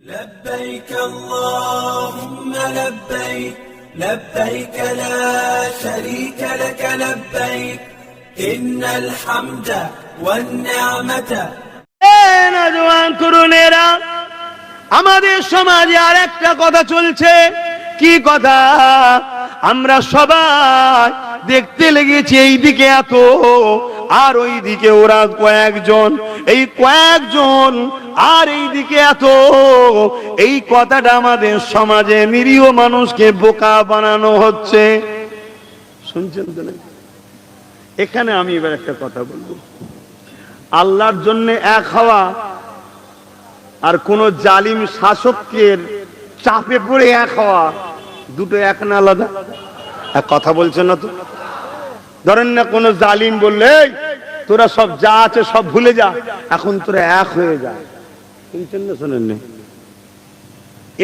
لبيك اللهم لبيك لبيك لا شريك لك لبيك إن الحمد والنعمة এই নজওয়ান তরুণেরা আমাদের সমাজে আর একটা কথা চলছে কি কথা আমরা সবাই দেখতে লেগেছি এই দিকে এত আর ওই দিকে ওরা কয়েকজন, এই কয়েকজন, আর এই দিকে এত, এই কথাটা আমাদের সমাজে নিরীহ মানুষকে বোকা বানানো হচ্ছে। শুনছেন তো নাকি? এখানে আমি এবার একটা কথা বলব। আল্লাহর জন্য এক হওয়া আর কোন জালিম শাসকের চাপে পড়ে এক হওয়া, দুটো এক না আলাদা। কথা বলছেন না তো? ধরেন না কোন জালিম বললে তোরা সব যা আছে সব ভুলে যা, এখন তোরা এক হয়ে যা। শুনছেন না শোনেন না?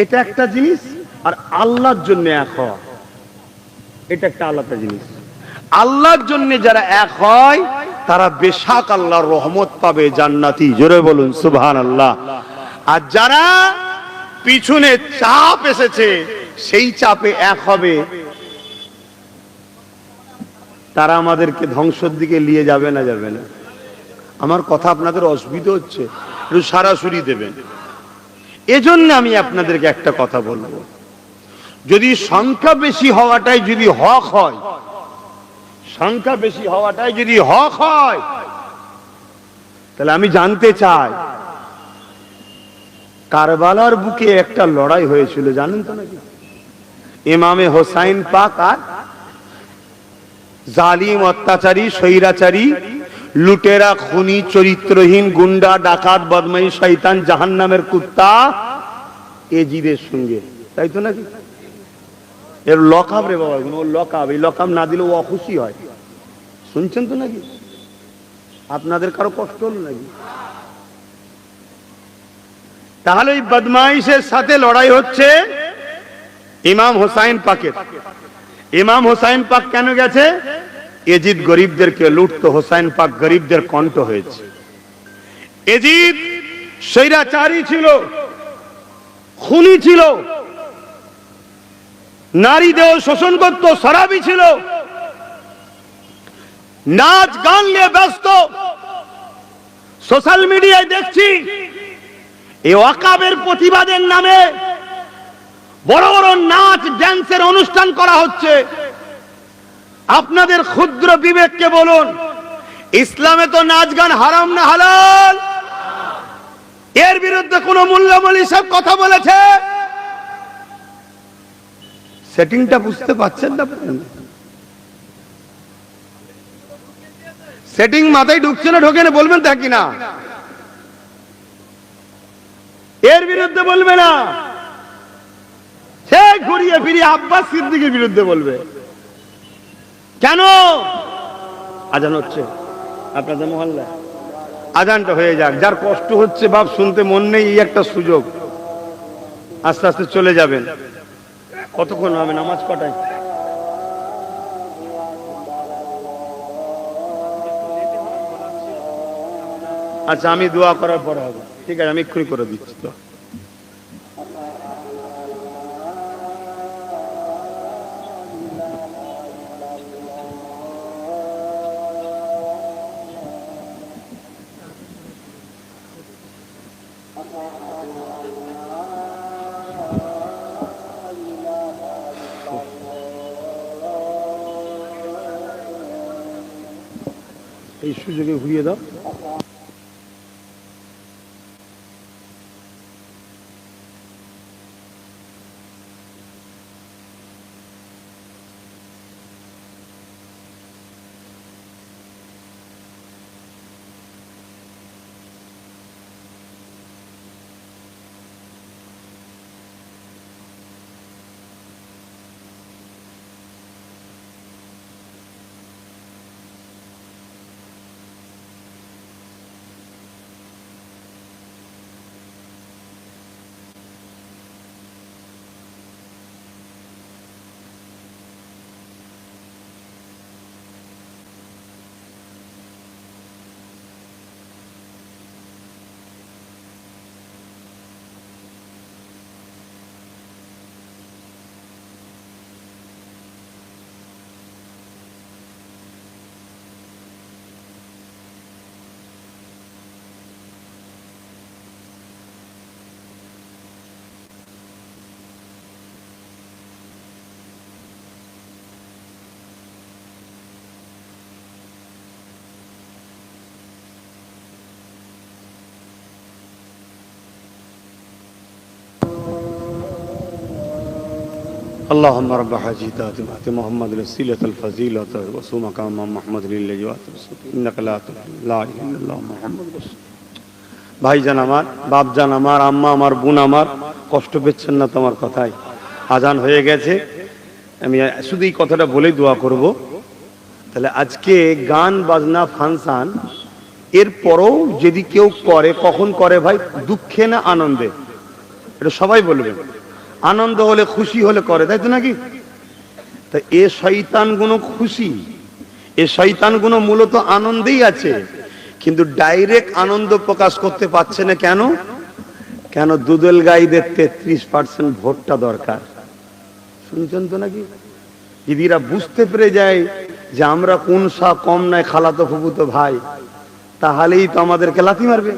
এটা একটা জিনিস আর আল্লাহর জন্য এক হওয়া। এটা একটা আলাদা জিনিস। আল্লাহর জন্য যারা এক হয়, তারা বেশাক আল্লাহর রহমত পাবে জান্নাতি। জোরে বলুন সুবহান আল্লাহ আর যারা পিছনে চাপ এসেছে, সেই চাপে এক হবে। তারা আমাদেরকে ধ্বংসের দিকে নিয়ে যাবে না যাবে না। আমার কথা আপনাদের অসুবিধা হচ্ছে, একটু সারাসরি দেবেন। এজন্য আমি আপনাদেরকে একটা কথা বলব। যদি সংখ্যা বেশি হওয়াটাই যদি হক হয়, সংখ্যা বেশি হওয়াটাই যদি হক হয়, তাহলে আমি জানতে চাই, কারবালার বুকে একটা লড়াই হয়েছিল, জানেন তো নাকি? ইমামে হোসাইন পাক আর জালিম, অত্যাচারী, স্বৈরাচারী, লুটেরা, খুনি, চরিত্রহীন, গুন্ডা, ডাকাত বদমাই শৈতান জাহান্নামের কুত্তা এজিদের সঙ্গে। তাই তো নাকি? এর লকাব রে বাবা ও লকাব এই লকাব না দিলে ও অখুশি হয়। শুনছেন তো নাকি? আপনাদের কারও কষ্ট হলো নাকি? তাহলে ওই বদমাইশের সাথে লড়াই হচ্ছে ইমাম হোসাইন পাকের। ইমাম হোসাইন পাক কেন গেছে? এজিদ গরিবদেরকে লুটতো, হোসাইন পাক গরিবদের কণ্ঠ হয়েছে। এজিদ স্বৈরাচারী ছিল, খুনি ছিল, নারী দেহ শোষণ করত সরাবি ছিল, নাচ গান নিয়ে ব্যস্ত। সোশ্যাল মিডিয়ায় দেখছি, এই ওয়াকাবের প্রতিবাদের নামে বড় বড় নাচ ড্যান্সের অনুষ্ঠান করা হচ্ছে। আপনাদের ক্ষুদ্র বিবেককে বলুন, ইসলামে তো নাচ গান হারাম না হালাল? এর বিরুদ্ধে কোন মূল্যমূল সব কথা বলেছে? সেটিংটা বুঝতে পারছেন না সেটিং মাথায় ঢুকছে না, ঢোকে না, বলবেন তা কিনা এর বিরুদ্ধে বলবে না। ঘুরিয়ে ফিরিয়ে আব্বাস সিদ্দিকের বিরুদ্ধে বলবে। কেন? আজান হচ্ছে। আপনাদের মহল্লা আজানটা হয়ে যাক। যার কষ্ট হচ্ছে বাপ, শুনতে মন নেই একটা সুযোগ। আস্তে আস্তে চলে যাবেন। কতক্ষণ হবে নামাজ কটায়? আচ্ছা আমি দোয়া করার পরে হবে। ঠিক আছে, আমি এক্ষুনি করে দিচ্ছি তো। সুযোগে ঘুরিয়ে দাও। اللهم رب حاجي ذات محمد الوسيلة الفضيلة وصوم مقام محمد لله إنك لا تخلف لا إله إلا الله محمد رسول ভাইজান আমার বাপজান আমার আম্মা আমার বোন আমার কষ্ট পেচ্ছেন না তোমার কথায় আজান হয়ে গেছে আমি শুধু এই কথাটা বলেই দোয়া করব তাহলে আজকে গান বাজনা ফাংশন এরপরও যদি কেউ করে কখন করে ভাই দুঃখে না আনন্দে এটা সবাই বলবে আনন্দ হলে খুশি হলে করে, তাই তো নাকি? তা এ শয়তানগুলো খুশি, এ শয়তানগুলো মূলত আনন্দেই আছে, কিন্তু ডাইরেক্ট আনন্দ প্রকাশ করতে পারছে না কেন? কেন দুদল গাইদের তেত্রিশ পার্সেন্ট ভোটটা দরকার? শুনছেন তো নাকি? দিদিরা বুঝতে পেরে যায় যে আমরা কোন সা কম নাই, খালাতো ফুবুতো ভাই, তাহলেই তো আমাদেরকে লাথি মারবে।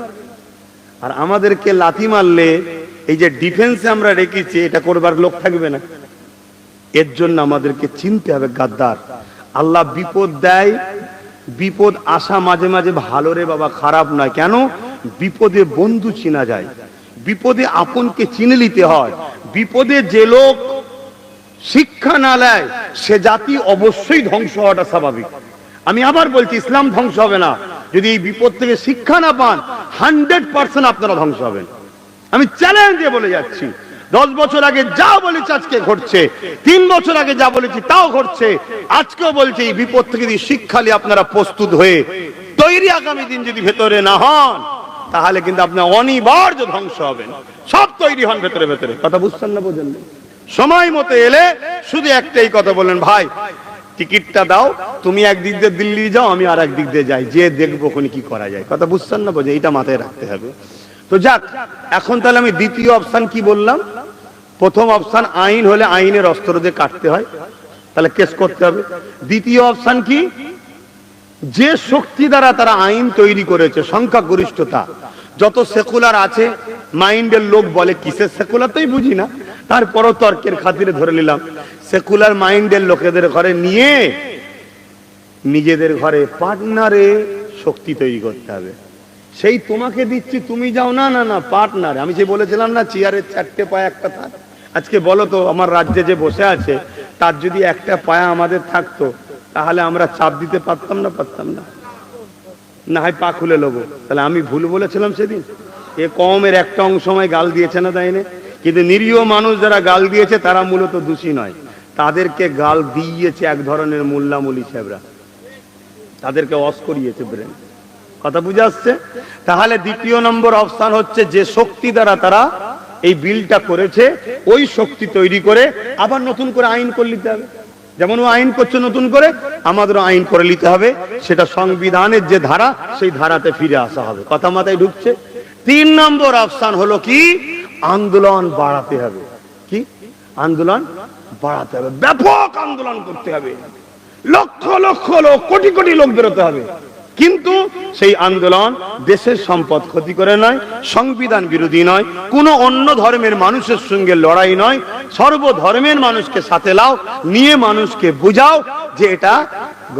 আর আমাদেরকে লাথি মারলে এই যে ডিফেন্সে আমরা রেখেছি, এটা করবার লোক থাকবে না। এর জন্য আমাদেরকে চিনতে হবে, গাদ্দার। আল্লাহ বিপদ দেয়, বিপদ আসা মাঝে মাঝে ভালো রে বাবা, খারাপ নয়। কেন? বিপদে বন্ধু চিনা যায়। বিপদে আপনকে চিনে নিতে হয়। বিপদে যে লোক শিক্ষা না নেয়, সে জাতি অবশ্যই ধ্বংস হওয়াটা স্বাভাবিক। আমি আবার বলছি, ইসলাম ধ্বংস হবে না। যদি এই বিপদ থেকে শিক্ষা না পান, হান্ড্রেড পার্সেন্ট আপনারা ধ্বংস হবেন। আমি চ্যালেঞ্জ দিয়ে বলে যাচ্ছি। দশ বছর আগে যা বলেছি আজকে ঘটছে, তিন বছর আগে যা বলেছি তাও ঘটছে। আজকেও বলছি এই বিপদ থেকে যদি শিক্ষা নিয়ে আপনারা প্রস্তুত হয়ে তৈরি আগামী দিন যদি ভেতরে না হন, তাহলে কিন্তু আপনার অনিবার্য ধ্বংস হবেন সব তৈরি হন ভেতরে ভেতরে। কথা বুঝছেন না বোঝেন? সময় মতো এলে শুধু একটাই কথা বললেন, ভাই, টিকিটটা দাও, তুমি একদিক দিয়ে দিল্লি যাও, আমি আর একদিক দিয়ে যাই। যে দেখব কি করা যায়। কথা বুঝছেন না বোঝে এটা মাথায় রাখতে হবে। তো যাক, এখন তাহলে আমি দ্বিতীয় অপশন কি বললাম? প্রথম অপশন আইন হলে আইনের অস্ত্র দিয়ে কাটতে হয়। তাহলে কেস করতে হবে। দ্বিতীয় অপশন কি? যে শক্তি দ্বারা তারা আইন তৈরি করেছে, সংখ্যাগরিষ্ঠতা, যত সেকুলার আছে মাইন্ডের লোক বলে কিসের সেকুলার তাই বুঝি না। তারপরও তর্কের খাতিরে ধরে নিলাম। সেকুলার মাইন্ডের লোকেদের ঘরে নিয়ে নিজেদের ঘরে পার্টনারে শক্তি তৈরি করতে হবে। সেই তোমাকে দিচ্ছি, তুমি যাও। না না না পার্টনার আমি যে বলেছিলাম না চেয়ারের চারটে পায়ে একটা থাক। আজকে বলো তো, আমার রাজ্যে যে বসে আছে, তার যদি একটা পায়া আমাদের থাকতো, তাহলে আমরা চাপ দিতে পারতাম না পারতাম না। না হয় পা খুলে নেব তাহলে আমি ভুল বলেছিলাম সেদিন? এ কমের একটা অংশ সময় গাল দিয়েছে না তাই কিন্তু নিরীহ মানুষ যারা গাল দিয়েছে, তারা মূলত দোষী নয়। তাদেরকে গাল দিয়েছে এক ধরনের মোল্লামুলি সাহেবরা। তাদেরকে অস করিয়েছে ব্রেন। কথা বুঝে আসছে? তাহলে দ্বিতীয় নম্বর অবস্থান হচ্ছে যে শক্তি দ্বারা তারা এই বিলটা করেছে, ওই শক্তি তৈরি করে আবার নতুন করে আইন করে নিতে হবে। যেমন ও আইন করছে নতুন করে, আমাদেরও আইন করে নিতে হবে। সেটা সংবিধানের যে ধারা, সেই ধারাতে ফিরে আসা হবে। কথা মাথায় ঢুকছে? তিন নম্বর অবস্থান হলো কি? আন্দোলন বাড়াতে হবে। কি? আন্দোলন বাড়াতে হবে। ব্যাপক আন্দোলন করতে হবে। লক্ষ লক্ষ লোক, কোটি কোটি লোক বেরোতে হবে। কিন্তু সেই আন্দোলন দেশের সম্পদ ক্ষতি করে নয়, সংবিধান বিরোধী নয়, কোনো অন্য ধর্মের মানুষের সঙ্গে লড়াই নয়। সর্বধর্মের মানুষকে সাথে লাও, নিয়ে মানুষকে বুঝাও যে এটা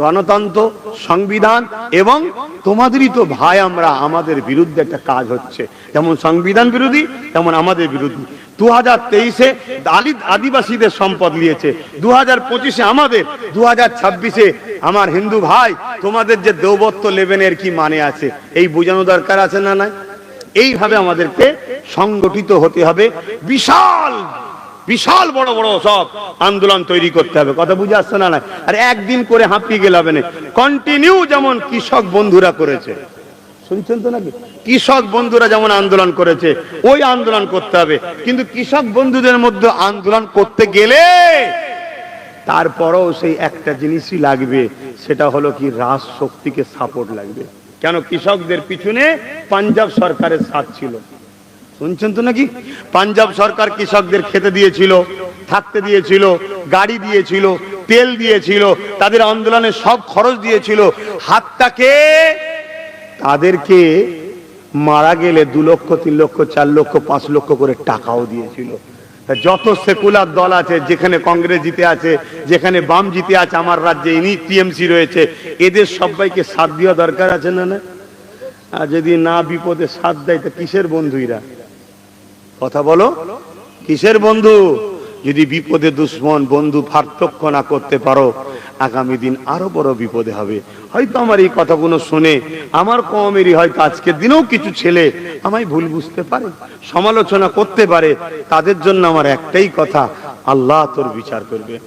গণতন্ত্র, সংবিধান এবং তোমাদেরই তো ভাই আমরা, আমাদের বিরুদ্ধে একটা কাজ হচ্ছে। যেমন সংবিধান বিরোধী, তেমন আমাদের বিরোধী। দু হাজার তেইশে দালিত আদিবাসীদের সম্পদ নিয়েছে। দু হাজার পঁচিশে আমাদের দু হাজার ছাব্বিশে আমার হিন্দু ভাই, তোমাদের যে দৌবত্ব লেবেনের কি মানে আছে, এই বোঝানো দরকার আছে না নাই? এইভাবে আমাদেরকে সংগঠিত হতে হবে। বিশাল বিশাল বড় বড় সব আন্দোলন তৈরি করতে হবে। কথা বুঝে আসছে না আর একদিন করে হাঁপিয়ে গেলে হবে না। কন্টিনিউ যেমন কৃষক বন্ধুরা করেছে। শুনছেন তো নাকি? কৃষক বন্ধুরা যেমন আন্দোলন করেছে, ওই আন্দোলন করতে হবে। কিন্তু কৃষক বন্ধুদের মধ্যে আন্দোলন করতে গেলে তারপরও সেই একটা জিনিসই লাগবে, সেটা হলো কি রাজ শক্তিকে সাপোর্ট লাগবে। কেন? কৃষকদের পিছনে পাঞ্জাব সরকারের সাথ ছিল। শুনছেন তো নাকি? পাঞ্জাব সরকার কৃষকদের খেতে দিয়েছিল, থাকতে দিয়েছিল, গাড়ি দিয়েছিল, তেল দিয়েছিল, তাদের আন্দোলনে সব খরচ দিয়েছিল। হাতটাকে তাদেরকে মারা গেলে দু লক্ষ, তিন লক্ষ, চার লক্ষ, পাঁচ লক্ষ করে টাকাও দিয়েছিল। যত সেকুলার দল আছে, যেখানে কংগ্রেস জিতে আছে, যেখানে বাম জিতে আছে, আমার রাজ্যে ইনি টিএমসি রয়েছে, এদের সবাইকে সাথ দেওয়া দরকার আছে না না? আর যদি না বিপদে সাথ দেয়, তো কিসের বন্ধুইরা? কথা বলো। কিসের বন্ধু? যদি বিপদে দুশ্মন বন্ধু পার্থক্য না করতে পারো, আগামী দিন আরও বড় বিপদে হবে। হয়তো আমার এই কথাগুলো শুনে আমার কমেরই হয়তো আজকের দিনেও কিছু ছেলে আমায় ভুল বুঝতে পারে, সমালোচনা করতে পারে। তাদের জন্য আমার একটাই কথা, আল্লাহ তোর বিচার করবে।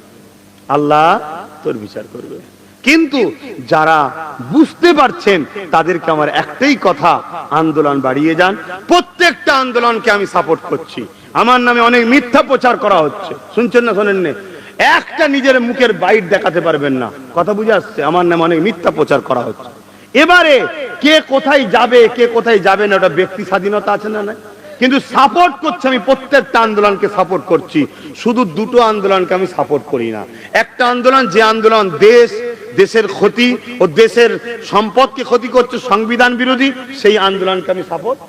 আল্লাহ তোর বিচার করবে। কিন্তু যারা বুঝতে পারছেন তাদেরকে আমার একটাই কথা, আন্দোলন বাড়িয়ে যান। প্রত্যেকটা আন্দোলনকে আমি সাপোর্ট করছি। আমার নামে অনেক মিথ্যা প্রচার করা হচ্ছে। শুনছেন না, শোনেন না। একটা নিজের মুখের বাইট দেখাতে পারবেন না। কথা বুঝে আসছে? আমার নামে অনেক মিথ্যা প্রচার করা হচ্ছে। এবারে কে কোথায় যাবে, কে কোথায় যাবে না, ওটা ব্যক্তি স্বাধীনতা আছে না না কিন্তু সাপোর্ট করছি আমি, প্রত্যেকটা আন্দোলনকে সাপোর্ট করছি। শুধু দুটো আন্দোলনকে আমি সাপোর্ট করি না। একটা আন্দোলন, যে আন্দোলন দেশ দেশের ক্ষতি ও দেশের সম্পদকে ক্ষতি করছে সংবিধান বিরোধী, সেই আন্দোলনকে আমি সাপোর্ট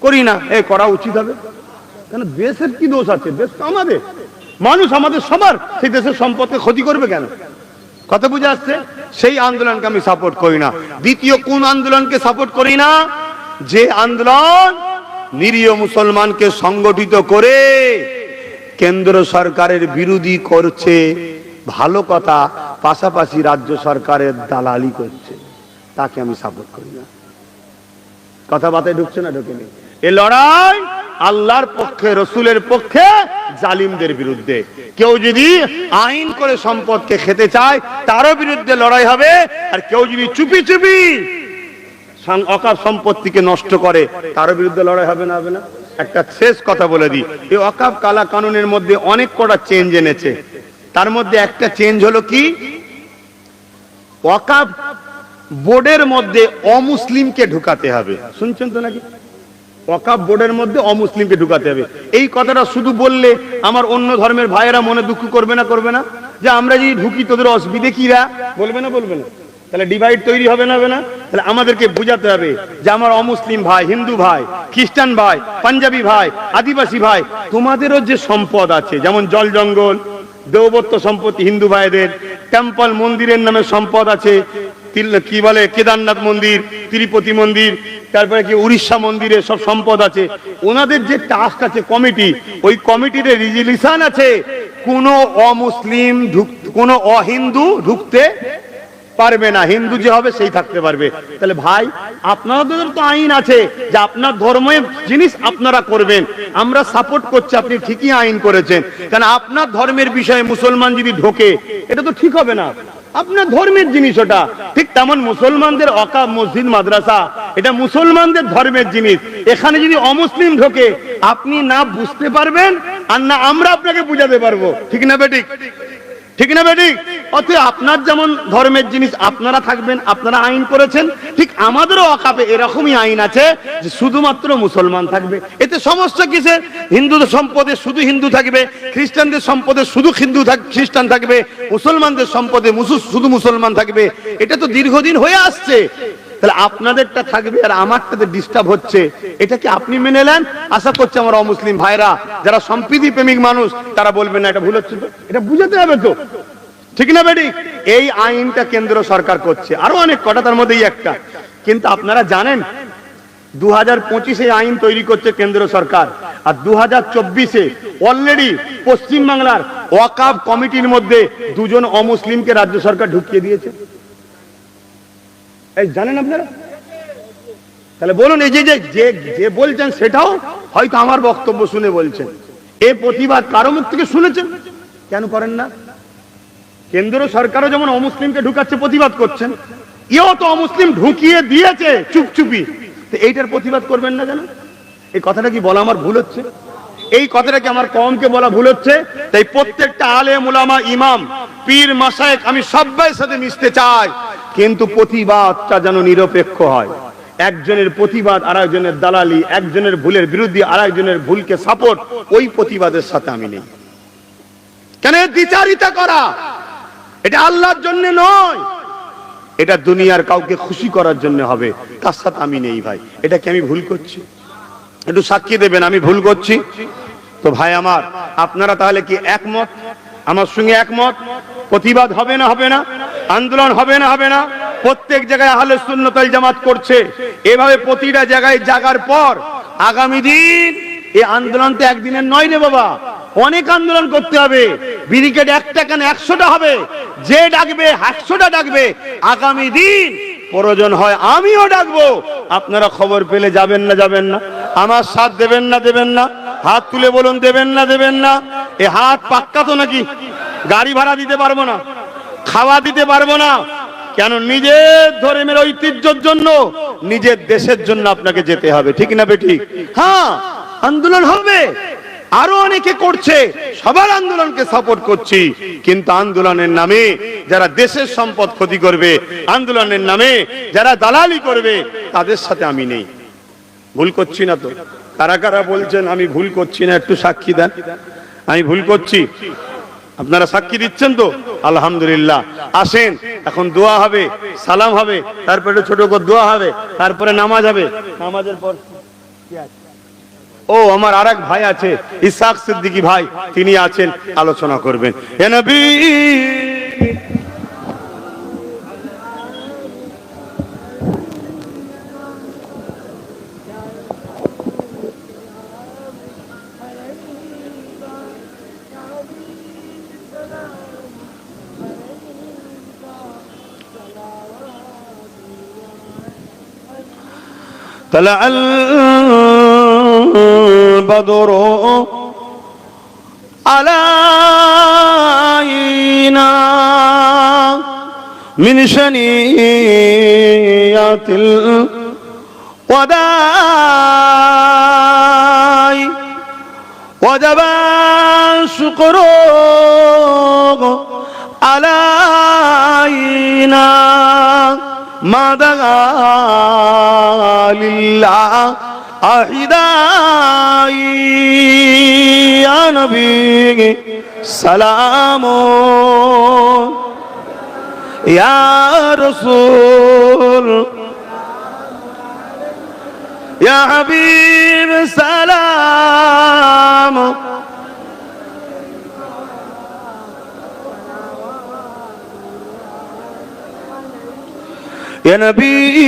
করি না। এ করা উচিত হবে। কেন? দেশের কি দোষ আছে? দেশ তো আমাদের। মানুষ আমাদের সবার। সেই দেশের সম্পদকে ক্ষতি করবে কেন? কথা বুঝে আসছে? সেই আন্দোলনকে আমি সাপোর্ট করি না। দ্বিতীয় কোন আন্দোলনকে সাপোর্ট করি না? যে আন্দোলন নিরীহ মুসলমানকে সংগঠিত করে কেন্দ্র সরকারের বিরোধী করছে। ভালো কথা পাশাপাশি রাজ্য সরকারের দালালি করছে। তাকে আমি সাপোর্ট করি না। কথাবার্তায় ঢুকছে না ঢুকে এ লড়াই আল্লাহর পক্ষে, রসুলের পক্ষে, জালিমদের বিরুদ্ধে। কেউ যদি আইন করে সম্পদকে খেতে চায়, তারও বিরুদ্ধে লড়াই হবে। আর কেউ যদি চুপি চুপি অকাপ সম্পত্তিকে নষ্ট করে, তারও বিরুদ্ধে লড়াই হবে না হবে না। একটা শেষ কথা বলে দিই। এই অকাপ কালা কানুনের মধ্যে অনেক কটা চেঞ্জ এনেছে। তার মধ্যে একটা চেঞ্জ হলো কি? ওয়াকাফ বোর্ডের মধ্যে অমুসলিমকে ঢুকাতে হবে। শুনছেন তো নাকি? ওয়াকাফ বোর্ডের মধ্যে অমুসলিমকে ঢুকাতে হবে। এই কথাটা শুধু বললে আমার অন্য ধর্মের ভাইয়েরা মনে দুঃখ করবে না করবে না? যে আমরা যদি ঢুকি তোদের অসুবিধে কিরা বলবে না বলবে না। তাহলে ডিভাইড তৈরি হবে না হবে না? তাহলে আমাদেরকে বুঝাতে হবে যে আমার অমুসলিম ভাই, হিন্দু ভাই, খ্রিস্টান ভাই, পাঞ্জাবি ভাই, আদিবাসী ভাই, তোমাদেরও যে সম্পদ আছে, যেমন জল জঙ্গল দেবত্ব সম্পত্তি হিন্দু ভাইদের। টেম্পল মন্দিরের নামে সম্পদ আছে। কি বলে? কেদারনাথ মন্দির, তিরুপতি মন্দির, তারপরে কি উড়িষ্যা মন্দিরে সব সম্পদ আছে। ওনাদের যে টাস্ক আছে কমিটি ওই কমিটিতে রিজলিউশন আছে, কোনো অমুসলিম কোন অহিন্দু ঢুকতে পারবে না, হিন্দু যে হবে সেই থাকতে পারবে। তাহলে ভাই, আপনাদের তো আইন আছে যে আপনার ধর্মের জিনিস আপনারা করবেন। আমরা সাপোর্ট করছি, আপনি ঠিকই আইন করেছেন। কারণ আপনার ধর্মের বিষয়ে মুসলমান যদি ঢোকে, এটা তো ঠিক হবে না। আপনার ধর্মের জিনিস ওটা। ঠিক তেমন মুসলমানদের অকা মসজিদ, মাদ্রাসা, এটা মুসলমানদের ধর্মের জিনিস। এখানে যদি অমুসলিম ঢোকে, আপনি না বুঝতে পারবেন আর না আমরা আপনাকে বুঝাতে পারব। ঠিক না বেঠিক ঠিক না বেটি? অতএব আপনার যেমন ধর্মের জিনিস আপনারা থাকবেন, আপনারা আইন করেছেন, ঠিক আমাদেরও অকাপে এরকমই আইন আছে যে শুধুমাত্র মুসলমান থাকবে। এতে সমস্যা কিসের? হিন্দুদের সম্পদে শুধু হিন্দু থাকবে, খ্রিস্টানদের সম্পদে শুধু হিন্দু থাক খ্রিস্টান থাকবে, মুসলমানদের সম্পদে শুধু মুসলমান থাকবে। এটা তো দীর্ঘদিন হয়ে আসছে। তাহলে আপনাদেরটা থাকবে আর আমারটাতে ডিস্টার্ব হচ্ছে। এটা কি আপনি মেনে নেন? আশা করছি আমার অমুসলিম ভাইরা, যারা সম্প্রীতি প্রেমিক মানুষ, তারা বলবেন না, এটা ভুল হচ্ছে এটা বুঝাতে হবে তো। ঠিক না বেটি? এই আইনটা কেন্দ্র সরকার করছে। আরও অনেক কটা, তার মধ্যেই একটা। কিন্তু আপনারা জানেন দু হাজার পঁচিশে আইন তৈরি করছে কেন্দ্র সরকার, আর দু হাজার চব্বিশে অলরেডি পশ্চিমবাংলার ওয়াকাব কমিটির মধ্যে দুজন অমুসলিমকে রাজ্য সরকার ঢুকিয়ে দিয়েছে। জানেন আপনারা? তাহলে বলুন, এই যে, যে- যে বলছেন সেটাও হয়তো আমার বক্তব্য শুনে বলছেন। এ প্রতিবাদ কারও মুখ থেকে শুনেছেন? কেন করেন না? কেন্দ্র সরকারও যেমন অমুসলিমকে ঢুকাচ্ছে, প্রতিবাদ করছেন ইও তো অমুসলিম ঢুকিয়ে দিয়েছে চুপচুপি। তো এইটার প্রতিবাদ করবেন না কেন এই কথাটা কি বলা আমার ভুল হচ্ছে? এই কথাটা কি আমার কমকে বলা ভুল হচ্ছে? তাই প্রত্যেকটা আলে মুলামা ইমাম, পীর মাসায়েক আমি সবাই সাথে মিশতে চাই। কিন্তু প্রতিবাদটা যেন নিরপেক্ষ হয়। একজনের প্রতিবাদ আর একজনের দালালি, একজনের ভুলের বিরুদ্ধে আর একজনের ভুলকে সাপোর্ট ওই প্রতিবাদের সাথে আমি নেই। কেন দ্বিচারিতা করা? এটা আল্লাহর জন্য নয়। এটা দুনিয়ার কাউকে খুশি করার জন্য হবে। তার সাথে আমি নেই ভাই। এটা কি আমি ভুল করছি? একটু সাক্ষী দেবেন, আমি ভুল করছি? তো ভাই আমার, আপনারা তাহলে কি একমত? আমার সঙ্গে একমত। প্রতিবাদ হবে না হবে না। আন্দোলন হবে না হবে না। প্রত্যেক জায়গায় আহলে সুন্নতাল জামাত করছে। এভাবে প্রতিটা জায়গায় জাগার পর আগামী দিন এই আন্দোলন তো একদিনের নয় রে বাবা। অনেক আন্দোলন করতে হবে। ব্রিগেড একটা কেন একশোটা হবে? যে ডাকবে, একশোটা ডাকবে। আগামী দিন প্রয়োজন হয়, আমিও ডাকবো। আপনারা খবর পেলে যাবেন না যাবেন না। আমার সাথ দেবেন না দেবেন না। হাত তুলে বলুন, দেবেন না দেবেন না। এ হাত পাক্কা তো নাকি? গাড়ি ভাড়া দিতে পারব না, খাওয়া দিতে পারব না। কেন নিজের ধর্মের ঐতিহ্যের জন্য, নিজের দেশের জন্য আপনাকে যেতে হবে, ঠিক না বেঠিক? হ্যাঁ আন্দোলন হবে। আরও অনেকে করছে, সবার আন্দোলনকে সাপোর্ট করছি। কিন্তু আন্দোলনের নামে যারা দেশের সম্পদ ক্ষতি করবে, আন্দোলনের নামে যারা দালালি করবে, তাদের সাথে আমি নেই। ভুল করছি না তো? কারা কারা বলছেন, আমি ভুল করছি না, একটু সাক্ষী দেন। আমি ভুল করছি। আপনারা সাক্ষী দিচ্ছেন তো? আলহামদুলিল্লাহ। আসেন, এখন দোয়া হবে, সালাম হবে, তারপরে ছোট করে দোয়া হবে, তারপরে নামাজ হবে। নামাজের পর ও, আমার আর এক ভাই আছে ইসাক সিদ্দিকী ভাই, তিনি আছেন, আলোচনা করবেন। এ নবী! طلع البدر علينا من شنيات الوداع وجب الشكر علينا. ما دعا لله أحداي يا نبي سلام يا رسول يا حبيب سلام يا نبي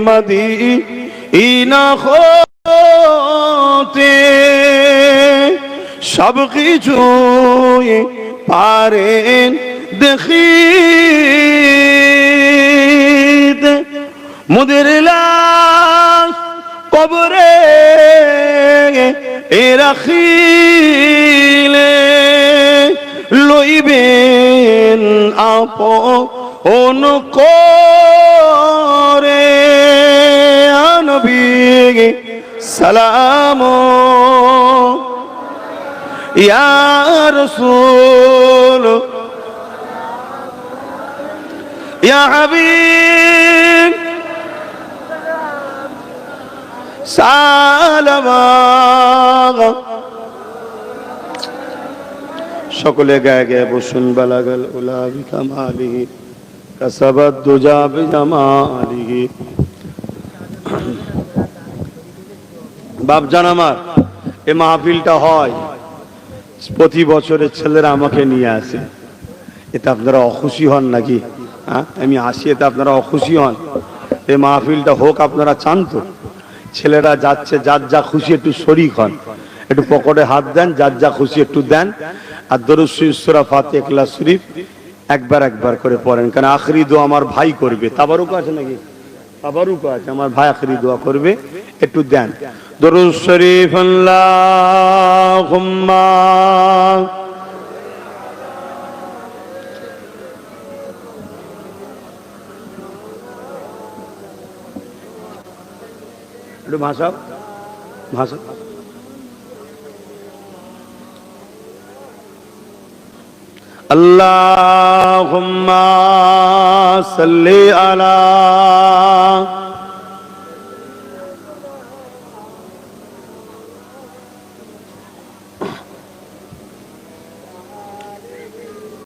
مدينة হতে সব কিছুই পারেন দেখিতে মুদের লাশ কবরে এ রাখিলে লইবেন আপ অন করে আনবি সালাম। ইয়া রসুল, ইয়া হাবিব, সালামা। সকলে গায়ে গায়ে বসুন, বালাগাল উলাবি কামালিহি কাসাবাদ দুজা বিজামালিহি বাপজান আমার, এ মাহফিলটা হয়। প্রতি বছরের ছেলেরা আমাকে নিয়ে আসে। এতে আপনারা অখুশি হন নাকি? হ্যাঁ? আমি আসি এতে আপনারা অখুশি হন। এই মাহফিলটা হোক আপনারা চান তো। ছেলেরা যাচ্ছে, যার যা খুশি একটু শরিক হন। একটু পকেটে হাত দেন, যার যা খুশি একটু দেন। আর দরুসরা ফাতে একলা শরীফ একবার একবার করে পড়েন, কারণ আখরি দোয়া আমার ভাই করবে। তাবারুক আছে নাকি? তাবারুক আছে, আমার ভাই আখরি দোয়া করবে, একটু দেন। দরুদ শরীফ, আল্লাহুম্মা। ভাষা ভাষা اللهم صل على